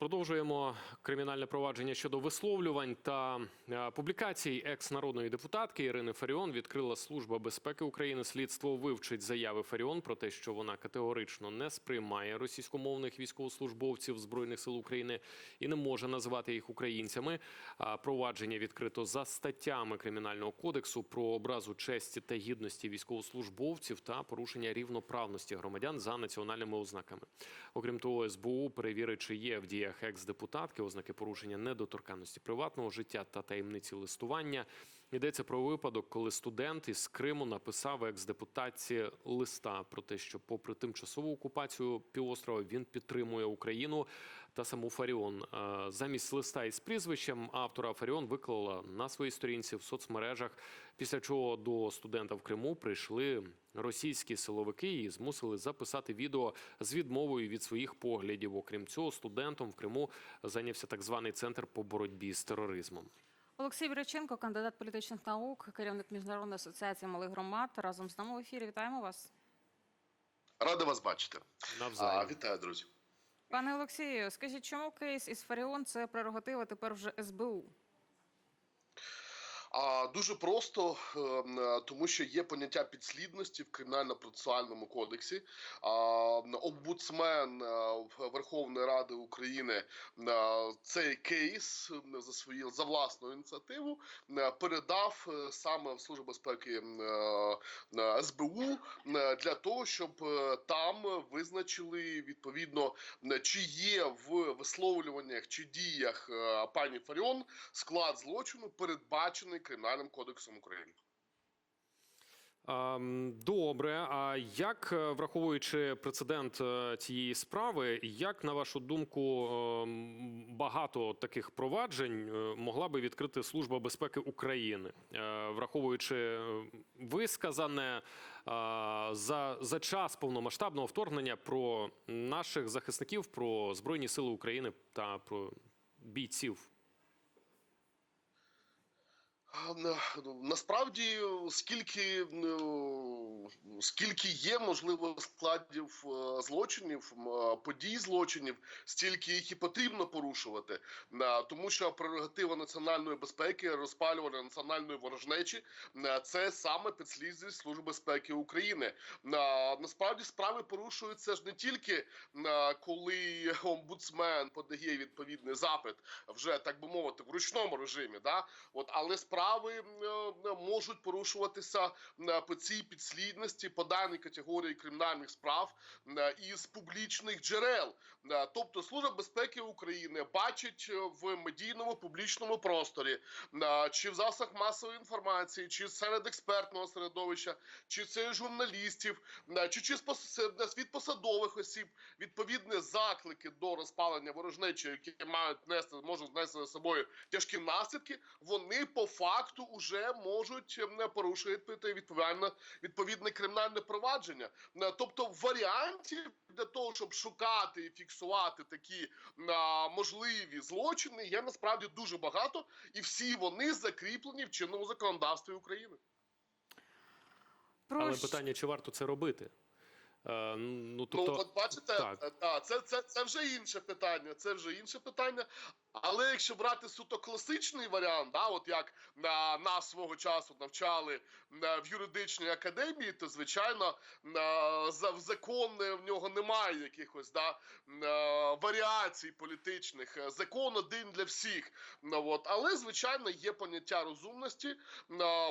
Продовжуємо кримінальне провадження щодо висловлювань та е, публікацій екс-народної депутатки Ірини Фаріон. Відкрила служба безпеки України. Слідство вивчить заяви Фаріон про те, що вона категорично не сприймає російськомовних військовослужбовців збройних сил України і не може називати їх українцями. Провадження відкрито за статтями кримінального кодексу про образу честі та гідності військовослужбовців та порушення рівноправності громадян за національними ознаками. Окрім того, СБУ перевірить, чи є в діях екс-депутатки ознаки порушення недоторканності приватного життя та таємниці листування. Йдеться про випадок, коли студент із Криму написав екс-депутатці листа про те, що, попри тимчасову окупацію півострова, він підтримує Україну та саму Фаріон. Е, Замість листа із прізвищем автора Фаріон виклала на своїй сторінці в соцмережах, після чого до студента в Криму прийшли російські силовики і змусили записати відео з відмовою від своїх поглядів. Окрім цього, студентом в Криму зайнявся так званий центр по боротьбі з тероризмом. Олексій Віряченко, кандидат політичних наук, керівник міжнародної асоціації малих громад. Разом з нами в ефірі. Вітаємо вас, Рада вас бачити. А, вітаю, друзі. пане Олексію. Скажіть, чому кейс із Фаріон це прерогатива тепер вже СБУ? А дуже просто, е, тому що є поняття підслідності в кримінально-процесуальному кодексі. А, Омбудсмен е, Верховної Ради України е, цей кейс за свої за власну ініціативу передав саме в Службу безпеки СБУ для того, щоб там визначили відповідно чи є в висловлюваннях чи діях пані Фаріон склад злочину передбачений кримінальним кодексом України. Добре. А як, е, враховуючи прецедент е, цієї справи, як на вашу думку е, багато таких проваджень е, могла би відкрити Служба безпеки України, враховуючи висказане за, за час повномасштабного вторгнення про наших захисників, про Збройні Сили України та про бійців? На- ну, Насправді, скільки, ну, скільки є можливо складів е, злочинів, е, подій злочинів, стільки їх і потрібно порушувати, На- тому що прерогатива національної безпеки, розпалювання національної ворожнечі е, це саме підслідність Служби безпеки України. Насправді справи порушуються ж не тільки е, коли омбудсмен подає відповідний запит, вже так би мовити, в ручному режимі, да от але справи е, е, можуть порушуватися е, по цій підслідності по даній категорії кримінальних справ із публічних джерел. Тобто Служба безпеки України бачить в медійному публічному просторі, чи в засобах масової інформації, чи серед експертного середовища, чи це журналістів, чи, чи від посадових осіб відповідні заклики до розпалення ворожнечі, які мають нести, можуть нести за собою тяжкі наслідки, вони по факту вже можуть ем, порушити відповідно відповідне кримінальне провадження. Е, Тобто варіантів для того, щоб шукати і фіксувати такі а, можливі злочини, є насправді дуже багато, і всі вони закріплені в чинному законодавстві України. Але питання, чи варто це робити? Е, Ну, тобто, ну, от бачите, так. е, та, це, це, це вже інше питання. Це вже інше питання. Але якщо брати суто класичний варіант, да, от як на нас свого часу навчали на, в юридичній академії, то звичайно за, в закон е, в нього немає якихось да, на, варіацій політичних. Е, Закон один для всіх. Ну, от. Але, звичайно, є поняття розумності,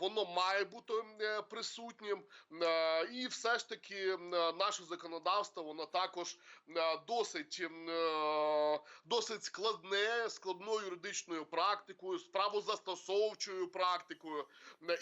воно має бути е, присутнім. Е, І все ж таки е, наше законодавство, воно також е, досить, е, досить складне, складною юридичною практикою, справозастосовчою практикою.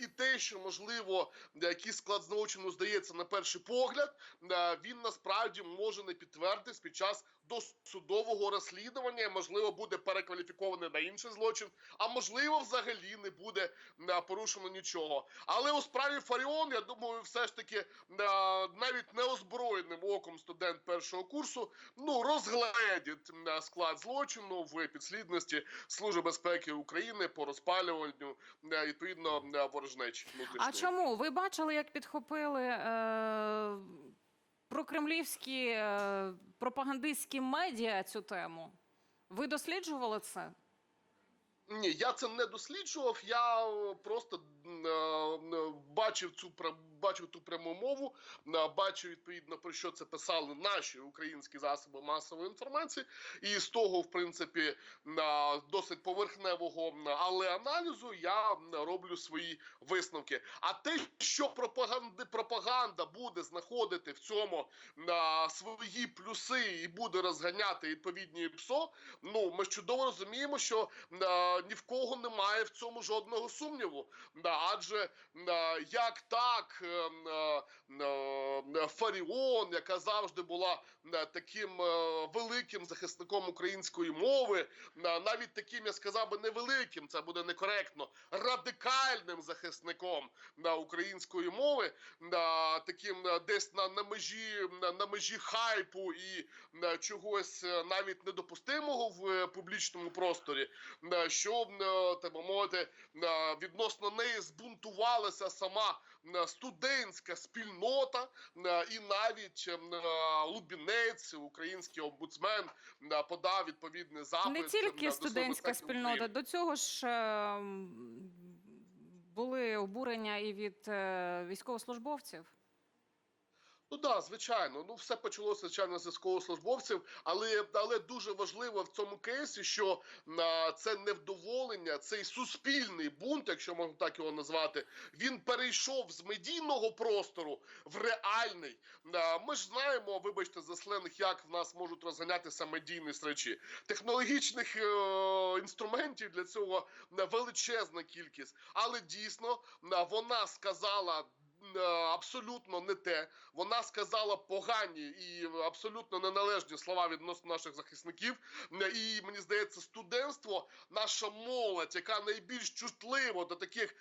І те, що можливо, якийсь склад злочину здається на перший погляд, е, він насправді може не підтвердитись під час досудового розслідування. Можливо, буде перекваліфікований на інший злочин, а можливо, взагалі не буде е, порушено нічого. Але у справі Фаріон, я думаю, все ж таки е, навіть неозброєним оком студент першого курсу ну розгледять е, склад злочину в підслідності Служби безпеки України по розпалюванню відповідно ворожнечі. А чому ви бачили, як підхопили е, прокремлівські е, пропагандистські медіа цю тему? Ви досліджували це? Ні, я це не досліджував. Я просто бачив цю бачив ту пряму мову, бачив відповідно про що це писали наші українські засоби масової інформації, і з того, в принципі, на досить поверхневого, але аналізу я роблю свої висновки. А те, що пропаганди пропаганда буде знаходити в цьому на свої плюси і буде розганяти відповідні ПСО, ну ми чудово розуміємо, що ні в кого немає в цьому жодного сумніву. Адже е, як так е, е, е, Фаріон, яка завжди була е, таким е, великим захисником української мови, е, навіть таким, я сказав би, невеликим, це буде некоректно, радикальним захисником е, української мови, е, таким е, десь на, на межі на, межі хайпу і е, чогось е, навіть недопустимого в е, публічному просторі, е, що е, так би мовити, е, відносно неї збунтувалася сама е, студентська спільнота, е, і навіть е, Лубінець, український омбудсмен, подав відповідний запит Не тільки студентська спільнота, України. до цього ж були обурення і від військовослужбовців. Ну да, звичайно. Ну все почалося звичайно з військовослужбовців, але але дуже важливо в цьому кейсі, що а, це невдоволення, цей суспільний бунт, якщо можна так його назвати, він перейшов з медійного простору в реальний. Ми ж знаємо, вибачте за сленг, як в нас можуть розганятися медійні речі. Технологічних е, інструментів для цього величезна кількість, але дійсно вона сказала. Е, Абсолютно не те. Вона сказала погані і абсолютно неналежні слова відносно наших захисників. І мені здається, студентство, наша молодь, яка найбільш чутлива до таких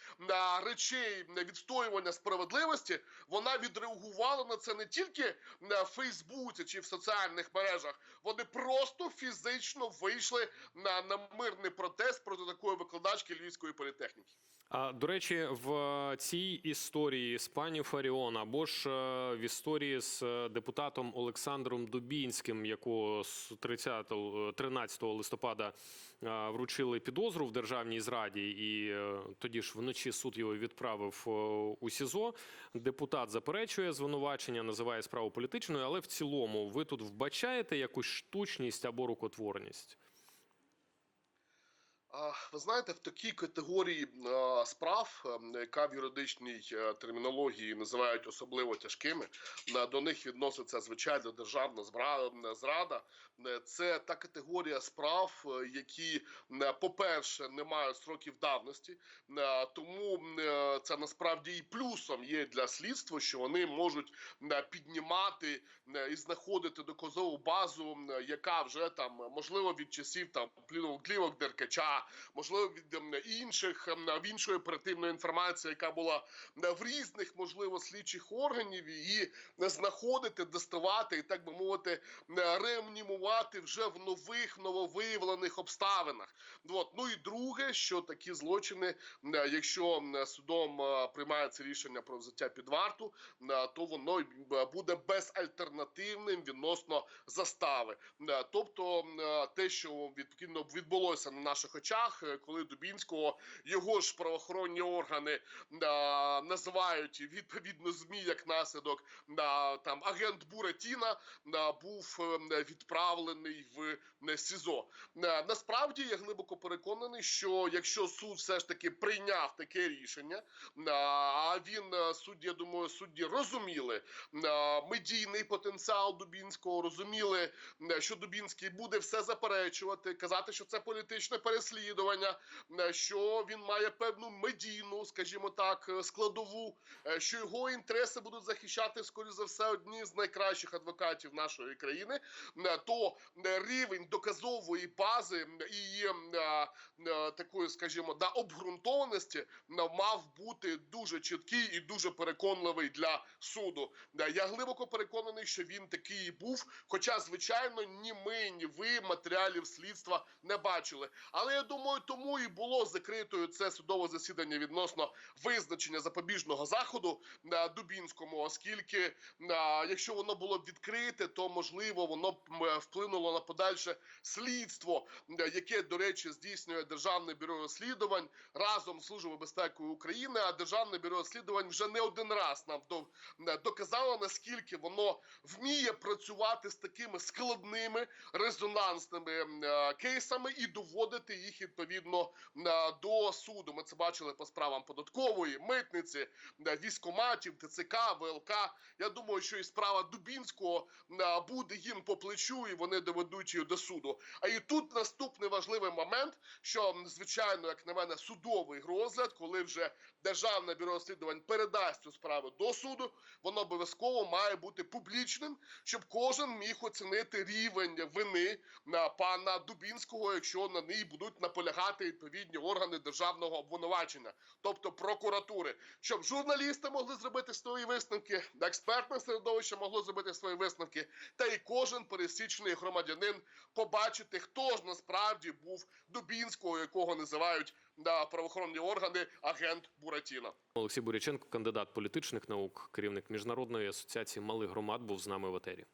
речей відстоювання справедливості, вона відреагувала на це не тільки на Фейсбуці чи в соціальних мережах. Вони просто фізично вийшли на, на мирний протест проти такої викладачки Львівської політехніки. До речі, в цій історії з пані Фаріон або ж е, в історії з е, депутатом Олександром Дубінським, якого з 30, е, 13 листопада е, вручили підозру в державній зраді, і тоді ж вночі суд його відправив у СІЗО. Депутат заперечує звинувачення, називає справу політичною, але в цілому ви тут вбачаєте якусь штучність або рукотворність? Ви знаєте, в такій категорії справ, е, яка в юридичній е, термінології називають особливо тяжкими, до них відноситься звичайно державна зрада. Е, Це та категорія справ, е, які, по-перше, не мають сроків давності, тому це насправді і плюсом є для слідства, що вони можуть піднімати і знаходити доказову базу, яка вже там можливо від часів там плівок плівок Можливо від ем, інших ем, в іншої оперативної інформації, яка була е, в різних можливо слідчих органів, і знаходити, доставати і так би мовити, е, реанімувати вже в нових нововиявлених обставинах. От. Ну і друге, що такі злочини, е, якщо судом е, приймається рішення про взяття під варту, е, то воно е, буде безальтернативним відносно застави. Е, Тобто, е, те, що відповідно відбулося на наших очах, е, коли Дубінського його ж правоохоронні органи а, називають відповідно змі як наслідок а, там агент Буратіна а, був е, відправлений в е, СІЗО. А, Насправді я глибоко переконаний, що якщо суд все ж таки прийняв таке рішення, е, а він е, судді, я думаю, судді розуміли е, медійний потенціал Дубінського, розуміли, е, що Дубінський буде все заперечувати, казати, що це політичне переслідування, що він має певну медійну, скажімо так, складову, що його інтереси будуть захищати скоріш за все одні з найкращих адвокатів нашої країни. То рівень доказової бази і її такої, скажімо, да обґрунтованості мав бути дуже чіткий і дуже переконливий для суду. Я глибоко переконаний, що він такий і був. Хоча, звичайно, ні ми, ні ви матеріалів слідства не бачили. Але я думаю, тому і було закритою це судове засідання відносно визначення запобіжного заходу на Дубінському, оскільки якщо воно було б відкрите, то можливо воно б вплинуло на подальше слідство, яке, до речі, здійснює Державне бюро розслідувань разом з Службою безпеки України. А Державне бюро розслідувань вже не один раз нам до- доказало, наскільки воно вміє працювати з такими складними резонансними е, кейсами і доводити їх відповідно е, до суду. Ми це бачили по справам податкової, митниці, е, військоматів, ТЦК, ВЛК. Я думаю, що і справа Дубінського буде їм по плечу, і вони доведуть її до суду. А і тут наступний важливий момент, що звичайно, як на мене, судовий розгляд, коли вже державне бюро розслідувань передасть цю справу до суду, воно обов'язково має бути публічним, щоб кожен міг оцінити рівень вини на пана Дубінського, якщо на ній будуть наполягати відповідні органи державного обвинувачення, тобто прокуратури, щоб журналісти могли зробити свої висновки, експертне середовище могло зробити свої висновки, та й кожен пересічний громадянин побачити, хто ж насправді був Дубінського, якого називають на правоохоронні органи агент Буратіна. Олексій Буряченко, кандидат політичних наук, керівник міжнародної асоціації малих громад, був з нами в етері.